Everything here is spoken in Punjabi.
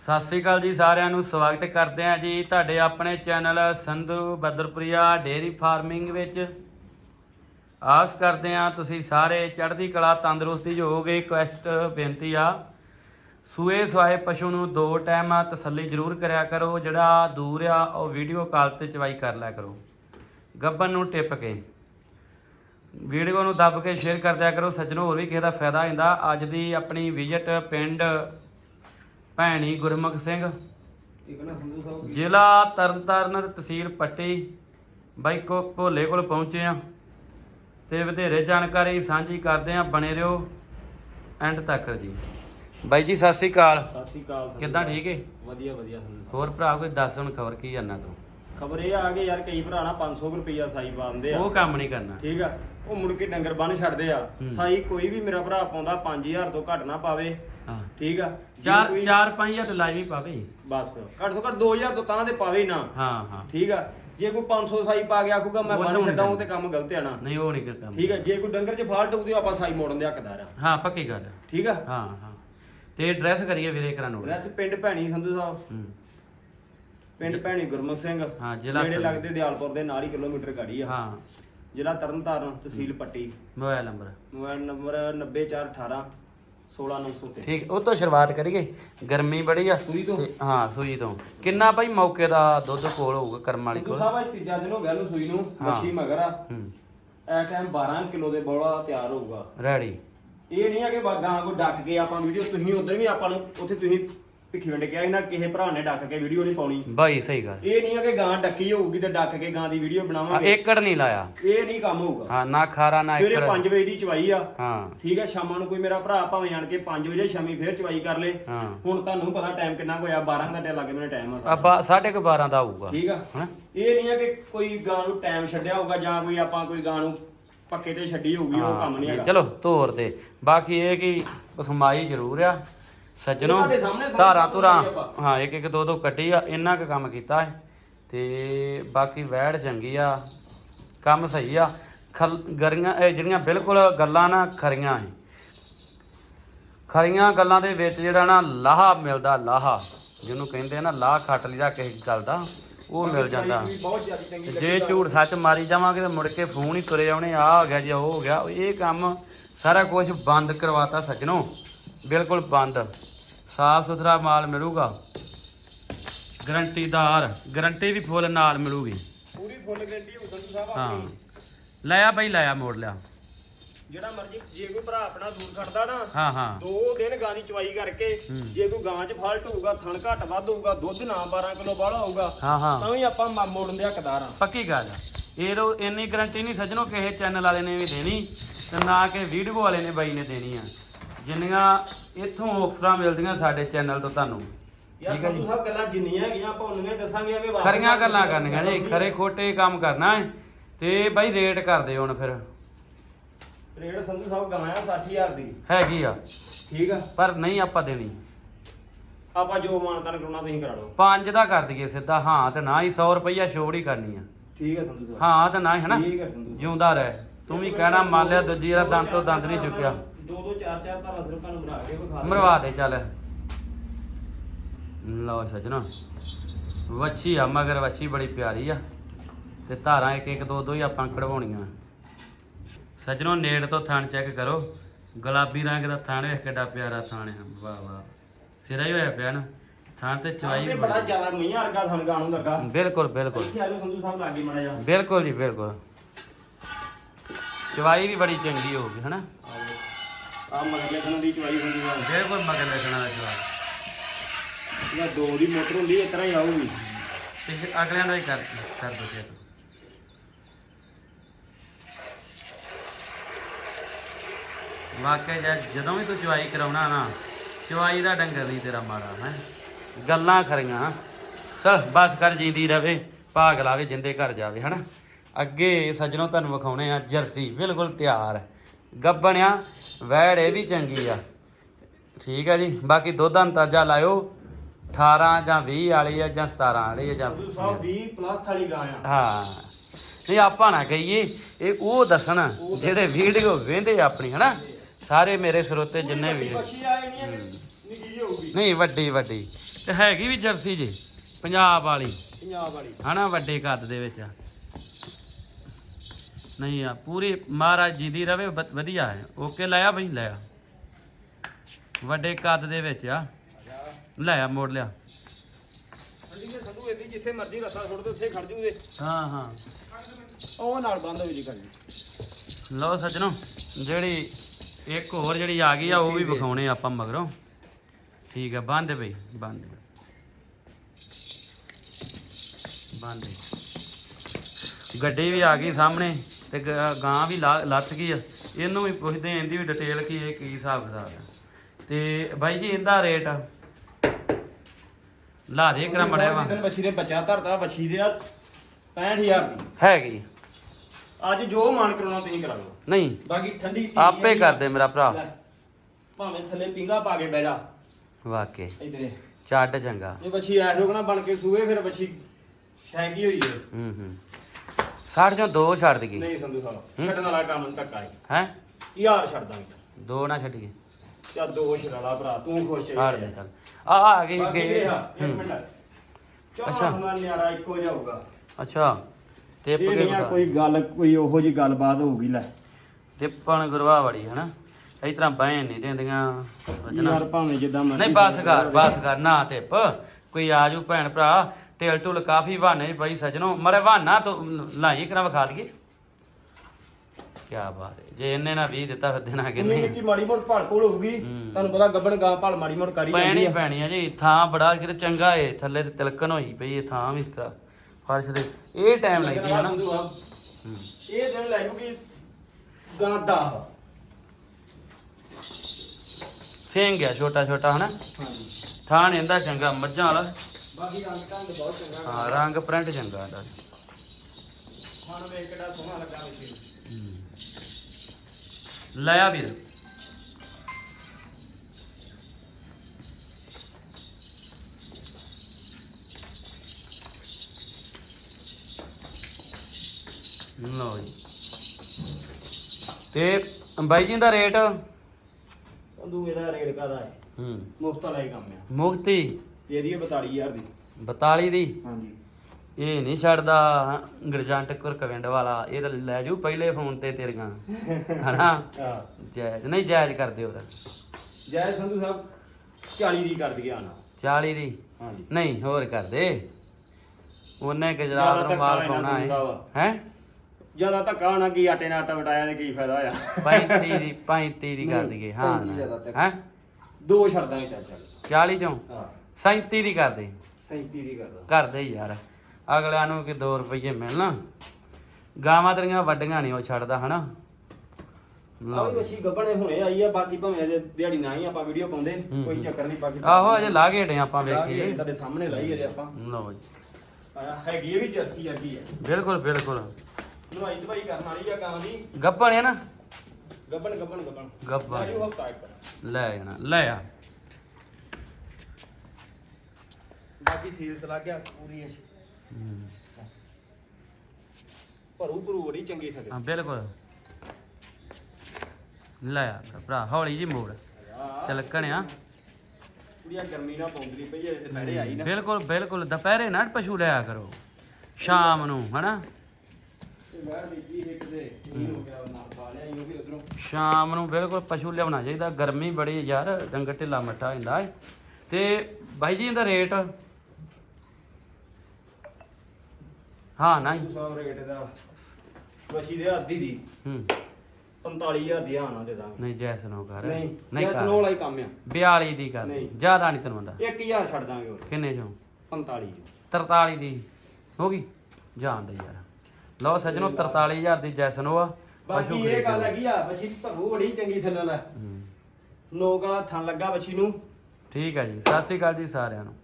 ਸਤਿ ਸ੍ਰੀ ਅਕਾਲ ਜੀ ਸਾਰਿਆਂ ਨੂੰ, ਸਵਾਗਤ ਕਰਦੇ ਹਾਂ ਜੀ ਤੁਹਾਡੇ ਆਪਣੇ channel Sandhu Badarpuria dairy farming ਵਿੱਚ। ਆਸ ਕਰਦੇ ਹਾਂ ਤੁਸੀਂ ਸਾਰੇ ਚੜ੍ਹਦੀ ਕਲਾ, ਤੰਦਰੁਸਤੀ 'ਚ ਹੋਵੋਗੇ ਕੁਐਸਟ ਬੇਨਤੀ ਆ। ਸੂਏ ਸਵਾਏ ਪਸ਼ੂ ਨੂੰ ਦੋ ਟਾਈਮ ਤਸੱਲੀ ਜ਼ਰੂਰ ਕਰਿਆ ਕਰੋ, ਜਿਹੜਾ ਦੂਰ ਆ, ਉਹ ਵੀਡੀਓ ਕਾਲ ਤੇ ਚਵਾਈ ਕਰ ਲਿਆ ਕਰੋ। ਗੱਬਨ ਨੂੰ ਟਿਪ ਕੇ, ਵੀਡੀਓ ਨੂੰ ਦੱਬ ਕੇ ਸ਼ੇਅਰ ਕਰ ਦਿਆ ਕਰੋ, ਸੱਜਣੋ ਹੋਰ ਵੀ ਕਿਸੇ ਦਾ ਫਾਇਦਾ ਹੁੰਦਾ। ਅੱਜ ਦੀ ਆਪਣੀ ਵਿਜ਼ਿਟ ਪਿੰਡ ਭੈਣੀ ਗੁਰਮੁਖ ਸਿੰਘ। ਠੀਕ ਨਾ ਸੰਧੂ ਸਾਹਿਬ ਜ਼ਿਲ੍ਹਾ ਤਰਨਤਾਰਨ ਤਹਿਸੀਲ ਪੱਟੀ। ਬਾਈ ਕੋ ਭੋਲੇ ਕੋਲ ਪਹੁੰਚੇ ਆ। ਤੇ ਵਧੇਰੇ ਜਾਣਕਾਰੀ ਸਾਂਝੀ ਕਰਦੇ ਆ ਬਣੇ ਰਹੋ। ਐਂਡ ਤੱਕ ਜੀ। ਬਾਈ ਜੀ ਸਤਿ ਸ੍ਰੀ ਅਕਾਲ। ਸਤਿ ਸ਼੍ਰੀ ਅਕਾਲ ਸੰਧੂ ਕਿੱਦਾਂ ਸਾਹਿਬ। ਠੀਕ ਏ? ਵਧੀਆ ਵਧੀਆ ਸੰਧੂ ਸਾਹਿਬ ਹੋਰ ਭਰਾ ਕੋਈ ਦੱਸ ਹੁਣ ਖਬਰ ਕੀ ਜਾਨਾ ਤੂੰ? ਖਬਰ ਇਹ ਆ ਗਈ ਯਾਰ ਕਈ ਭਰਾ ਨਾ 500 ਰੁਪਈਆ ਸਾਈ ਪਾਉਂਦੇ ਆ। ਉਹ ਕੰਮ ਨਹੀਂ ਕਰਨਾ। ਠੀਕ ਆ ਉਹ ਮੁੜ ਕੇ ਡੰਗਰ ਬੰਨ ਛੱਡਦੇ ਆ। ਸਾਈ ਕੋਈ ਵੀ ਮੇਰਾ ਭਰਾ ਪਾਉਂਦਾ 5000 ਤੋਂ ਘੱਟ ਨਾ ਪਾਵੇ। ਹਾਂ। ਠੀਕ ਆ। ਜੇ ਚਾਰ ਕੋਈ- ਚਾਰ ਪੰਜ ਹਜ਼ਾਰ ਲਾਈਵ ਹੀ ਪਾਵੇ। ਬਸ ਘੱਟ ਤੋਂ ਘੱਟ 2000 ਤੋਂ ਤਾਂ ਦੇ ਪਾਵੇ ਨਾ। ਹਾਂ ਹਾਂ। ਠੀਕ ਆ। ਜੇ ਕੋਈ 500 ਸਾਈ ਪਾ ਕੇ ਆਖੂਗਾ ਮੈਂ ਬੰਨ ਛੱਡਾਂ ਉਹ। ਤੇ ਕੰਮ ਗਲਤ ਆ ਨਾ। ਨਹੀਂ ਉਹ ਨਹੀਂ ਕੰਮ। ਠੀਕ ਆ। ਜੇ ਕੋਈ ਡੰਗਰ 'ਚ ਫਾਲਟ ਤੇ ਆਪਾਂ ਸਾਈ ਮੋੜਨ ਦੇ ਹੱਕਦਾਰ ਆ। ਹਾਂ ਪੱਕੀ ਗੱਲ ਹੈ। ਠੀਕ ਆ। ਹਾਂ ਹਾਂ। ਤੇ ਐਡਰੈਸ ਕਰੀਏ ਵੀਰੇ ਕਰਾਂ ਨੋਟ। ਰੈਸ ਪਿੰਡ ਭੈਣੀ ਸੰਧੂ ਸਾਹਿਬ। ਹੂੰ। ਪਿੰਡ ਭੈਣੀ ਗੁਰਮੁਖ ਸਿੰਘ। ਹਾਂ, ਜ਼ਿਲ੍ਹਾ ਨੇੜੇ। ਲੱਗਦੇ ਦਿਆਲਪੁਰ ਦੇ ਨਾਲ ਹੀ ਕਿਲੋਮੀਟਰ ਗਾੜੀ ਆ। ਹਾਂ। ਜ਼ਿਲ੍ਹਾ ਤਰਨਤਾਰਨ ਤਹਿਸੀਲ Patti. Mobile number. Mobile number 90418 16903 ਠੀਕ ਉਹ ਤੋਂ ਸ਼ੁਰੂਆਤ ਕਰੀਏ। ਗਰਮੀ ਬੜੀ ਆ। ਸੂਈ ਤੋਂ? ਤੇ- ਹਾਂ ਸੂਈ ਤੋਂ। ਕਿੰਨਾ ਭਾਈ ਮੌਕੇ ਦਾ ਦੁੱਧ ਕੋਲ ਹੋਊਗਾ ਕਰਮ ਵਾਲੀ ਕੋਲ? ਸਾਹਿਬ ਅੱਜ ਤੀਜਾ ਦਿਨ ਹੋ ਗਿਆ ਨੂੰ ਸੂਈ ਨੂੰ ਹਾਂ। ਮੱਛੀ ਮਗਰ ਆ। ਹੂੰ। ਐ ਟਾਈਮ 12 ਕਿਲੋ ਦੇ ਬੋਲਾ ਤਿਆਰ ਹੋਊਗਾ। ਰੈਡੀ। ਇਹ ਨਹੀਂ ਆ ਕਿ ਬਾ- ਗਾਂ ਕੋ ਡੱਕ ਕੇ ਆਪਾਂ ਵੀਡੀਓ ਤੁਸੀਂ ਉਧਰ ਵੀ ਆਪਾਂ ਨੂੰ ਉੱਥੇ ਤੁਸੀਂ ਭਿੱਖੀ ਵੰਡ ਕਿਹਾ ਸੀ ਨਾ ਕਿਸੇ ਭਰਾ ਨੇ ਡੱਕ ਕੇ ਵੀਡੀਓ ਨਹੀਂ ਪਾਉਣੀ। ਬਾਈ ਸਹੀ ਗੱਲ। ਇਹ ਨਹੀਂ ਆ ਕਿ ਗਾਂ ਡੱਕੀ ਹੋਊਗੀ ਤੇ ਡੱਕ ਕੇ ਗਾਂ ਦੀ ਵੀਡੀਓ ਆ, ਬਣਾਵਾਂਗੇ ਏਕੜ ਨਹੀਂ ਲਾਇਆ। ਇਹ ਨਹੀਂ ਕੰਮ ਹੋਊਗਾ। ਹਾਂ ਨਾ ਖਾਰਾ ਨਾ ਸਵੇਰੇ ਏਕੜ। 5 ਵਜੇ ਦੀ ਚਵਾਈ ਆ। ਹਾਂ। ਠੀਕ ਆ ਸ਼ਾਮਾਂ ਨੂੰ ਕੋਈ ਮੇਰਾ ਭਰਾ ਭਾਵੇਂ ਆਣ ਕੇ 5 ਵਜੇ ਸ਼ਾਮੀ ਫੇਰ ਚਵਾਈ ਕਰ ਲੇ। ਹਾਂ। ਹੁਣ ਤੁਹਾਨੂੰ ਪਤਾ ਟਾਈਮ ਕਿੰਨਾ ਕੁ ਹੋਇਆ 12 ਘੰਟੇ ਲੱਗੇ ਮੈਨੂੰ ਟਾਈਮ ਆ ਅੱਬਾ ਸਾਢੇ ਕੁ 12 ਦਾ ਹੋਊਗਾ ਠੀਕ ਆ। ਹਨਾ ਇਹ ਨਹੀਂ ਆ ਕਿ ਕੋਈ ਗਾਂ ਨੂੰ ਟਾਈਮ ਛੱਡਿਆ ਹੋਊਗਾ ਜਾਂ ਕੋਈ ਆਪਾਂ ਕੋਈ ਗਾਂ ਨੂੰ ਪੱਕੇ ਤੇ ਛੱਡੀ ਹੋਊਗੀ ਉਹ ਕੰਮ ਨਹੀਂ ਹਾਂ, ਹੈਗਾ। ਚਲੋ ਤੋਰ ਦੇ। ਬਾਕੀ ਇਹ ਕਿ ਕਸਮਾਈ ਜ਼ਰੂਰ ਆ। ਸੱਜਣੋ ਇਹ ਸਾਡੇ ਸਾਹਮਣੇ ਸਾਰੀ ਧਾਰਾਂ ਆਪਾਂ। ਹਾਂ ਇੱਕ ਇੱਕ ਦੋ ਦੋ ਕੱਢੀ ਆ ਇੰਨਾ ਕੁ ਕੰਮ ਕੀਤਾ ਹੈ। ਤੇ ਬਾਕੀ ਵੈੜ ਚੰਗੀ ਆ ਕੰਮ ਸਹੀ ਆ। ਖਲ ਗਰੀਆਂ ਇਹ ਜਿਹੜੀਆਂ ਬਿਲਕੁਲ ਗੱਲਾਂ ਨਾ ਖਰੀਆਂ ਹੈ ਖਰੀਆਂ ਗੱਲਾਂ ਦੇ ਵਿੱਚ ਜਿਹੜਾ ਨਾ ਲਾਹਾ ਮਿਲਦਾ ਲਾਹਾ ਜਿਹਨੂੰ ਕਹਿੰਦੇ ਆ ਨਾ ਲਾਹ ਖੱਟ ਲਈਦਾ ਕਿਸੇ ਗੱਲ ਦਾ ਉਹ ਮਿਲ ਜਾਂਦਾ। ਵੀ ਬਹੁਤ ਜ਼ਿਆਦਾ ਚੰਗੀ ਲੱਗੀ ਜੇ ਝੂਠ ਸੱਚ ਮਾਰੀ ਜਾਵਾਂਗੇ ਤਾਂ ਮੁੜ ਕੇ ਫੋਨ ਹੀ ਤੁਰੇ ਆਉਣੇ ਆ ਹੋ ਗਿਆ ਜੀ ਉਹ ਹੋ ਗਿਆ। ਇਹ ਕੰਮ ਸਾਰਾ ਕੁਝ ਬੰਦ ਕਰਵਾਤਾ ਸੱਜਣੋ ਬਿਲਕੁਲ ਬੰਦ। ਸਾਫ਼ ਸੁਥਰਾ ਮਾਲ ਮਿਲੂਗਾ। ਗਰੰਟੀਦਾਰ ਗਰੰਟੀ ਵੀ ਫੁੱਲ ਨਾਲ ਮਿਲੂਗੀ। ਪੂਰੀ ਫੁੱਲ ਗਰੰਟੀ ਹੋਊ ਸੰਧੂ ਸਾਹਿਬ ਹਾਂ। ਆਪਣੀ ਲਿਆ ਬਈ ਲਿਆ ਮੋੜ ਲਿਆ। ਜਿਹੜਾ ਮਰਜ਼ੀ ਜੇ ਕੋਈ ਭਰਾ ਆਪਣਾ ਦੂਰ ਖੜਦਾ ਨਾ ਹਾਂ ਹਾਂ। ਦੋ ਦਿਨ ਗਾਂ ਦੀ ਚਵਾਈ ਕਰਕੇ ਜੇ ਕੋਈ ਗਾਂ 'ਚ ਫਾਲਟ ਹੋਊਗਾ ਥਣ ਘੱਟ ਵੱਧ ਹੋਊਗਾ ਦੁੱਧ ਨਾ 12 ਕਿਲੋ ਬਾਹਲਾ ਹੋਊਗਾ ਹਾਂ ਹਾਂ। ਤਾਂ ਵੀ ਆਪਾਂ ਮ- ਮੋੜਨ ਦੇ ਹੱਕਦਾਰ ਆ ਪੱਕੀ ਗੱਲ ਆ। ਇਹ ਰੋ ਇੰਨੀ ਗਰੰਟੀ ਨਹੀਂ ਸੱਜਣੋ ਕਿਸੇ ਚੈਨਲ ਵਾਲੇ ਨੇ ਵੀ ਦੇਣੀ ਤੇ ਨਾ ਕਿ ਵੀਡੀਓ ਵਾਲੇ ਨੇ ਬਾਈ ਨੇ ਦੇਣੀ ਆ। ਜਿੰਨੀਆਂ ਇੱਥੋਂ ਆਫਰਾਂ ਮਿਲਦੀਆਂ ਸਾਡੇ ਚੈਨਲ ਤੋਂ ਤੁਹਾਨੂੰ। ਯਾਰ ਠੀਕ ਹੈ ਜੀ। ਸਾਹਿਬ ਗੱਲਾਂ ਜਿੰਨੀਆਂ ਹੈਗੀਆਂ ਆਪਾਂ ਉਹਨੀਆਂ ਹੀ ਦੱਸਾਂਗੇ ਐਵੇਂ ਖਰੀਆਂ ਗੱਲਾਂ ਕਰਨੀਆਂ ਜੀ ਖਰੇ ਖੋਟੇ ਕੰਮ ਕਰਨਾ ਹੈ। ਤੇ ਬਾਈ ਰੇਟ ਕਰ ਦਿਓ ਹੁਣ ਫਿਰ। ਰੇਟ ਸੰਧੂ ਸਾਹਿਬ ਗਾਂ ਆ 60000 ਦੀ। ਹੈਗੀ ਆ। ਠੀਕ ਆ। ਪਰ ਨਹੀਂ ਆਪਾਂ ਦੇਣੀ। ਆਪਾਂ ਜੋ ਮਾਨਤਾਨ ਕਰਾਉਣਾ ਤੁਸੀਂ ਕਰਾ ਲਓ। ਪੰਜ ਦਾ ਕਰ ਦਈਏ ਸਿੱਧਾ। ਹਾਂ ਤੇ ਨਾ ਹੀ 100 ਰੁਪਈਆ ਛੋੜ ਹੀ ਕਰਨੀ ਆ। ਠੀਕ ਹੈ ਸੰਧੂ ਸਾਹਿਬ ਹਾਂ ਤੇ ਨਾ ਹੀ ਹਨਾ ਠੀਕ ਹੈ ਸੰਧੂ ਜਿਉਂਦਾ ਰਹਿ। ਤੂੰ ਵੀ ਕਹਿਣਾ ਮੰਨ ਲਿਆ ਦੂਜੀ ਵਾਲਾ ਦੰਦ ਤੋਂ ਦੰਦ ਨਹੀਂ ਚੁੱਕਿਆ। ਦੋ ਦੋ ਚਾਰ ਚਾਰ ਧਾਰਾ ਸਿਰਫ ਤੁਹਾਨੂੰ ਬਣਾ ਕੇ ਵਿਖਾ ਦਿੰਦੇ। ਮਰਵਾ ਦੇ ਚੱਲ। ਲਓ ਸੱਜਣਾ ਵੱਛੀ ਆ ਮਗਰ ਵੱਛੀ ਬੜੀ ਪਿਆਰੀ ਆ। ਤੇ ਧਾਰਾਂ ਇੱਕ ਇੱਕ ਦੋ ਦੋ ਹੀ ਆਪਾਂ ਕਢਵਾਉਣੀਆਂ। ਸੱਜਣੋ ਨੇੜ ਤੋਂ ਥਣ ਚੈੱਕ ਕਰੋ। ਗੁਲਾਬੀ ਰੰਗ ਦਾ ਥਣ ਵੇਖ ਕਿੱਡਾ ਪਿਆਰਾ ਥਣ ਹੈ ਵਾਹ ਵਾਹ। ਸਿਰਾ ਹੀ ਹੋਇਆ ਪਿਆ ਨਾ। ਥਣ ਤੇ ਚਵਾਈ ਤੇ ਵੀ ਬੜਾ ਬੜੀ। ਜ਼ਿਆਦਾ ਮੀਂਹ ਵਰਗਾ ਸਾਨੂੰ ਗਾਂ ਨੂੰ ਲੱਗਾ। ਬਿਲਕੁਲ ਬਿਲਕੁਲ। ਇੱਥੇ ਆਲੋ ਸੰਧੂ ਸਾਹਿਬ ਲਾਗੇ ਮਾੜਾ ਜਾ ਬਿਲਕੁਲ ਜੀ ਬਿਲਕੁਲ। ਚਵਾਈ ਵੀ ਬੜੀ ਚੰਗੀ ਹੋਊਗੀ ਹਨਾ? ਆ ਮਗਰ ਲੱਗਣ ਦੀ ਚਵਾਈ ਹੁੰਦੀ ਆ। ਬਿਲਕੁਲ ਮਗਰ ਲੱਗਣਾ ਦਾ ਚਵਾਈ ਇਹ ਦੋ ਦੀ ਮੋਟਰ ਹੁੰਦੀ ਇਸ ਤਰ੍ਹਾਂ ਹੀ ਆਊਗੀ। ਤੇ ਫਿਰ ਅਗਲਿਆਂ ਦਾ ਹੀ ਕਰ ਕਰ ਦੋ ਜੀ ਵਾਕਿਆ ਜਦ- ਜਦੋਂ ਵੀ ਤੂੰ ਚਵਾਈ ਕਰਾਉਣਾ ਨਾ ਚਵਾਈ ਦਾ ਡੰਗਰ ਨਹੀਂ ਤੇਰਾ ਮਾੜਾ ਹੈ। ਗੱਲਾਂ ਖਰੀਆਂ। ਚਲ ਬਸ ਕਰ ਜਿੰਦੀ ਰਵੇ ਭਾਗ ਲਾਵੇ ਜਿੰਦੇ ਘਰ ਜਾਵੇ ਹਨਾ। ਅੱਗੇ ਸੱਜਣੋ ਤੁਹਾਨੂੰ ਵਿਖਾਉਣੇ ਆ ਜਰਸੀ ਬਿਲਕੁਲ ਤਿਆਰ। ਹੈ। ਗੱਬਣਿਆ ਵੈੜ ਇਹ ਵੀ ਚੰਗੀ ਆ। ਠੀਕ ਆ ਜੀ ਬਾਕੀ ਦੁੱਧ ਦਾ ਅੰਦਾਜ਼ਾ ਲਾਇਓ 18 ਜਾਂ 20 ਵਾਲੀ ਆ ਜਾਂ 17 ਵਾਲੀ ਆ ਜਾਂ ਸੰਧੂ ਸਾਹਿਬ 20 ਪਲੱਸ ਵਾਲੀ ਗਾਂ ਆ। ਹਾਂ। ਨਹੀਂ ਆਪਾਂ ਨਾ ਕਹੀਏ ਇਹ ਉਹ ਦੱਸਣ ਜਿਹੜੇ ਵੀਡੀਓ ਵੇਂਦੇ ਆਪਣੀ ਹਨਾ? ਸਾਰੇ ਮੇਰੇ ਸਰੋਤੇ ਜਿੰਨੇ ਵੀ ਨਹੀਂ ਵੱਡੀ ਵੱਡੀ। ਤੇ ਹੈਗੀ ਵੀ ਜਰਸੀ ਜੀ ਪੰਜਾਬ ਵਾਲੀ। ਪੰਜਾਬ ਵਾਲੀ। ਹਨਾ ਵੱਡੇ ਕੱਦ ਦੇ ਵਿੱਚ ਨਹੀਂ ਆ ਪੂਰੀ ਮਹਾਰਾਜ ਜੀ ਦੀ ਰਵੇ ਵ- ਵਧੀਆ ਹੈ। ਓਕੇ ਲਾਇਆ ਬਈ ਲਾਇਆ ਵੱਡੇ ਕੱਦ ਦੇ ਵਿੱਚ ਆ। ਲਾਇਆ ਮੋੜ ਲਿਆ। ਠੰਡੀ ਨੇ ਸੰਧੂ ਇਹਦੀ ਜਿੱਥੇ ਮਰਜ਼ੀ ਰੱਸਾ ਸੁੱਟ ਦੇ ਉੱਥੇ ਖੜ ਜੂਗੇ ਹਾਂ ਹਾਂ। ਉਹ ਨਾਲ ਬੰਦ ਹੋਈ ਜੀ ਖਾਲੀ ਲਓ ਸੱਜਣੋ ਜਿਹੜੀ ਇੱਕ ਹੋਰ ਜਿਹੜੀ ਆ ਗਈ ਆ ਉਹ ਵੀ ਵਿਖਾਉਣੇ ਆ ਆਪਾਂ ਮਗਰੋਂ। ਠੀਕ ਆ ਬੰਦ ਬਈ ਬੰਦ। ਬੰਦ। ਗੱਡੀ ਵੀ ਆ ਗਈ ਸਾਹਮਣੇ। ਤੇ ਗ- ਵੀ ਲੱਥ ਗਈ ਆ। ਇਹਨੂੰ ਵੀ ਪੁੱਛਦੇ ਆਂ ਇਹਦੀ ਵੀ ਡਿਟੇਲ ਕੀ ਇਹ ਕੀ ਹਿਸਾਬ ਕਿਤਾਬ ਤੇ ਬਾਈ ਜੀ ਇਹਦਾ ਰੇਟ ਲਾ ਦੇ ਕਰਾ ਮੜਿਆ ਵਾ। ਬੱਛੀ ਦੇ ਬੱਚਾ ਧਰਦਾ ਬੱਛੀ ਦੇ ਆ 65000 ਦੀ। ਹੈਗੀ। ਅੱਜ ਜੋ ਮਨ ਕਰਾਉਣਾ ਤੁਸੀਂ ਕਰਾ ਲਓ। ਨਹੀਂ ਬਾਕੀ ਠੰਡੀ ਆਪੇ ਹੈ ਕਰ ਦੇ ਮੇਰਾ ਭਰਾ। ਭਾਵੇਂ ਥੱਲੇ ਪਿੰਗਾ ਪਾ ਕੇ ਬਹਿ ਜਾ। ਵਾਕੇ। ਇਧਰੇ। ਛੱਡ ਚੰਗਾ। ਇਹ ਬੱਛੀ ਐ ਰੋਕਣਾ ਬਣ ਕੇ ਸੂਏ ਫਿਰ ਬੱਛੀ ਸ਼ੈਕੀ ਹੋਈ ਹੈ ਹੂੰ ਹੂੰ। ਸਾਢੇ ਚੋਂ ਦੋ ਛੱਡ ਦਈਏ। ਨਹੀਂ ਸੰਧੂ ਸਾਹਿਬ ਛੱਡਣ ਵਾਲਾ ਕੰਮ ਧੱਕਾ ਹੈ ਹੈ? ਯਾਰ ਛੱਡ ਦਾਂਗੇ। ਦੋ ਨਾ ਛੱਡੀਏ। ਚੱਲ ਦੋ ਛੜਾ ਭਰਾ ਤੂੰ ਖੁਸ਼ ਛੱਡ ਦੇ ਚੱਲ। ਆ ਆ ਗਈ ਗਏ ਅੱਛਾ। ਹੁੰਦਾ ਨਿਆਰਾ ਇੱਕੋ ਜਿਹਾ ਹੋਊਗਾ। ਅੱਛਾ। ਟਿਪ ਇਹ ਕੇ ਨਹੀਂ ਆ ਕੋਈ ਗੱਲ ਕੋਈ ਉਹੋ ਜੀ ਗੱਲਬਾਤ ਹੋਊਗੀ ਲੈ। ਟਿਪਣ ਗੁਰਵਾ ਵੜੀ ਹਨਾ ਇਸ ਤਰ੍ਹਾਂ ਬਹਿਣ ਨਹੀਂ ਦਿੰਦੀਆਂ ਵਜਣਾ। ਯਾਰ ਭਾਵੇਂ ਜਿੱਦਾਂ ਮਰਜ਼ੀ ਨਹੀਂ ਬਸ ਕਰ ਬਸ ਕਰ ਨਾ ਟਿਪ ਕੋਈ ਆਜੂ ਭੈਣ ਭਰਾ ਢੇਲ ਢੁਲ ਕਾਫੀ ਬਹਾਨੇ ਬਈ ਸਜਣੋ। ਮਰੇ ਬਹਾਨਾ ਤੋਂ ਲਾਈ ਕਰਾ ਵਿਖਾ ਦਈਏ। ਕੀ ਬਾਤ ਹੈ। ਜੇ ਇਹਨੇ ਨਾ 20 ਦਿੱਤਾ ਫਿਰ ਦੇਣਾ ਕਿੰਨੀ? ਨਿੱਕੀ ਮਾੜੀ ਮੋਟ ਭੜ ਭੂੜ ਹੋਊਗੀ। ਤੁਹਾਨੂੰ ਪਤਾ ਗੱਬਣ ਗਾਂ ਭਲ ਮਾੜੀ ਮੋਟ ਕਰੀ ਜਾਂਦੀ ਪੈਣੀ ਪੈਣੀ ਆ ਜੀ। ਥਾਂ ਬੜਾ ਕਿਤੇ ਚੰਗਾ ਏ। ਥੱਲੇ ਤੇ ਤਿਲਕਣ ਹੋਈ ਪਈ ਇਹ ਥਾਂ ਵੀ। ਫਰਸ਼ ਦੇ ਇਹ ਟਾਈਮ ਲੱਗਦੀ ਹੈ ਨਾ। ਇਹ ਦਿਨ ਲੈ ਜੂਗੀ ਗਾਂ ਦਾ ਸਿੰਘ ਆ ਛੋਟਾ ਛੋਟਾ ਹਨਾ? ਹਾਂਜੀ। ਥਾਂ ਇਹਦਾ ਚੰਗਾ। ਮੱਝਾਂ ਵਾਲਾ ਬਾਕੀ ਰੰਗ ਢੰਗ ਬਹੁਤ ਚੰਗਾ ਹਾਂ ਰੰਗ ਪ੍ਰਿੰਟ ਚੰਗਾ ਇਹਦਾ ਮਨ ਵੇਖ ਕਿਹੜਾ ਸੋਹਣਾ ਲੱਗਾ ਵਿੱਚ ਲਿਆ ਵੀਰ। ਲਓ ਜੀ। ਤੇ ਬਾਈ ਜੀ ਦਾ ਰੇਟ? ਸੰਧੂ ਇਹਦਾ ਰੇਟ ਕਾਦਾ ਹੈ? ਹੂੰ। ਮੁਫਤ ਵਾਲਾ ਹੀ ਕੰਮ ਆ। ਮੁਕਤੀ ਤੇ ਇਹਦੀ ਹੈ 42000 ਦੀ। 42 ਦੀ? ਹਾਂਜੀ। ਇਹ ਨਹੀਂ ਛੱਡਦਾ ਗਰਜੰਟ ਕੁਰਕਵਿੰਡ ਵਾਲਾ ਇਹ ਤਾਂ ਲੈ ਜੂ ਪਹਿਲੇ ਫੋਨ ਤੇ ਤੇਰੀਆਂ ਹਨਾ? ਹਾਂ। ਜਾਇਜ਼ ਨਹੀਂ ਜਾਇਜ਼ ਕਰ ਦਿਓ ਜੈ ਸੰਧੂ ਸਾਹਿਬ 40 ਦੀ ਕਰ ਦਈਏ ਆਣਾ। 40 ਦੀ? ਹਾਂਜੀ। ਨਹੀਂ ਹੋਰ ਕਰ ਦੇ। ਉਹਨੇ ਜ਼ਿਆਦਾ ਗੁਜਰਾਤ ਨੂੰ ਧੱਕਾ ਮਾਲ ਇਹਨਾਂ ਪਾਉਣਾ ਹੈ। ਵਾ। ਹੈ? ਜ਼ਿਆਦਾ ਧੱਕਾ ਹੋਣਾ ਕੀ ਆਟੇ ਨਾਲ ਆਟਾ ਵਟਾਇਆ ਤੇ ਕੀ ਫਾਇਦਾ ਹੋਇਆ? 35 ਦੀ 35 ਦੀ ਕਰ ਦਈਏ ਹਾਂ 35 ਜ਼ਿਆਦਾ ਤੱਕ। ਹੈ? ਦੋ ਛੱਡਾਂਗੇ ਚੱਲ ਚੱਲ। 40 ਚੋਂ? ਹਾਂ। 37 ਦੀ ਕਰ ਦੇ 37 ਦੀ ਕਰਦਾ। ਕਰ ਦੇ ਯਾਰ। ਅਗਲਿਆਂ ਨੂੰ ਕਿ 2 ਰੁਪਏ ਮਿਲਣਾ। ਗਾਵਾਂ ਤੇਰੀਆਂ ਵੱਡੀਆਂ ਨਹੀਂ ਉਹ ਛੱਡਦਾ ਹਨਾ। ਆਹ ਲਓ ਵੀ। ਮੱਛੀ ਗੱਬਣੇ ਹੁਣੇ ਆਈ ਆ ਬਾਕੀ ਭਾਵੇਂ ਅਜੇ ਦਿਹਾੜੀ ਨਾ ਹੀ ਆਪਾਂ ਵੀਡੀਓ ਪਾਉਂਦੇ। ਕੋਈ। ਚੱਕਰ ਨਹੀਂ ਬਾਕੀ ਆਹੋ ਅਜੇ ਲਾ ਕੇ ਹਟੇ ਆਪਾਂ ਵੇਖੀਏ। ਤੁਹਾਡੇ ਸਾਹਮਣੇ ਲਾਈ ਅਜੇ ਆਪਾਂ। ਲਓ ਜੀ। ਹੈਗੀ ਇਹ ਵੀ ਜਰਸੀ ਹੈਗੀ ਹੈ ਬਿਲਕੁਲ ਬਿਲਕੁਲ। ਨਵਾਈ ਦਵਾਈ ਕਰਨ ਵਾਲੀ ਆ ਗਾਂ ਦੀ। ਗੱਪਣ ਹੈ ਨਾ? ਗੱਬਣ ਗੱਬਣ ਗੱਬਣ। ਇੱਕ। ਲੈ ਜਾਣਾ ਲੈ ਆ। ਬਾਕੀ ਸੀਲਸ ਲੱਗ ਗਿਆ ਪੂਰੀ ਅੱਛੀ ਭਰੂ ਭਰੂ ਬੜੀ ਚੰਗੀ ਥਕੇ ਹਾਂ ਬਿਲਕੁਲ। ਲੈ ਆ ਭਰਾ ਹੌਲੀ ਜੀ ਮੋੜ। ਚੱਲ ਕਣਿਆ। ਕੁੜੀਆਂ ਗਰਮੀ ਨਾਲ ਪੌਂਦਰੀ ਪਈ ਐ ਤੇ ਦੁਪਹਿਰੇ ਆਈ ਨਾ। ਬਿਲਕੁਲ ਬਿਲਕੁਲ ਦੁਪਹਿਰੇ ਨਾ ਪਸ਼ੂ ਲਿਆ ਕਰੋ ਸ਼ਾਮ ਨੂੰ ਹਨਾ? ਤੇ ਬਾਹਰ ਬੀਜੀ ਇੱਕ ਦੇ ਨੀਂਦ ਹੋ ਗਿਆ ਨਾਲ ਪਾ ਲਿਆ ਇਹ ਵੀ ਉਧਰੋਂ। ਸ਼ਾਮ ਨੂੰ ਬਿਲਕੁਲ ਪਸ਼ੂ ਲਿਆਉਣਾ ਚਾਹੀਦਾ ਗਰਮੀ ਬੜੀ ਯਾਰ ਡੰਗਰ ਢਿੱਲਾ ਮੱਠਾ ਹੋ ਜਾਂਦਾ ਹੈ ਤੇ ਬਾਈ ਜੀ ਇਹਦਾ ਰੇਟ ਹਾਂ ਨਾ ਜੀ। 200 ਰੇਟ ਦਾ ਵਸ਼ੀ ਦੇ ਅੱਧੀ ਦੀ ਹੂੰ। 45000 ਦੀ ਆਣਾ ਦੇ ਦਾਂਗੇ। ਨਹੀਂ ਜੈਸ ਨੋ ਕਰ। ਨਹੀਂ ਸਨੋ ਵਾਲਾ ਹੀ ਕੰਮ ਆ। 42 ਦੀ ਕਰ। ਨਹੀਂ। ਜ਼ਿਆਦਾ ਨਹੀਂ ਤੈਨੂੰ ਬੰਦਾ। 1000 ਛੱਡ ਦਾਂਗੇ ਹੋਰ। ਕਿੰਨੇ ਚੋਂ? 45 43 ਦੀ। ਹੋ ਗਈ? ਜਾਣ ਦੇ ਯਾਰ। ਲਓ ਸੱਜਣੋ 43000 ਦੀ ਜੈਸਨੋ ਆ। ਬਾਕੀ ਇਹ। ਗੱਲ ਹੈਗੀ ਆ ਵਸ਼ੀ ਭਰੂ ਬੜੀ ਚੰਗੀ ਥੱਲੇ ਲੈ। ਹੂੰ। ਨੋਕ ਵਾਲਾ ਥਣ ਲੱਗਾ ਵਸ਼ੀ ਨੂੰ। ਠੀਕ ਹੈ ਜੀ। ਸਤਿ ਸ਼੍ਰੀ ਅਕਾਲ ਜੀ ਸਾਰਿਆਂ ਨੂੰ।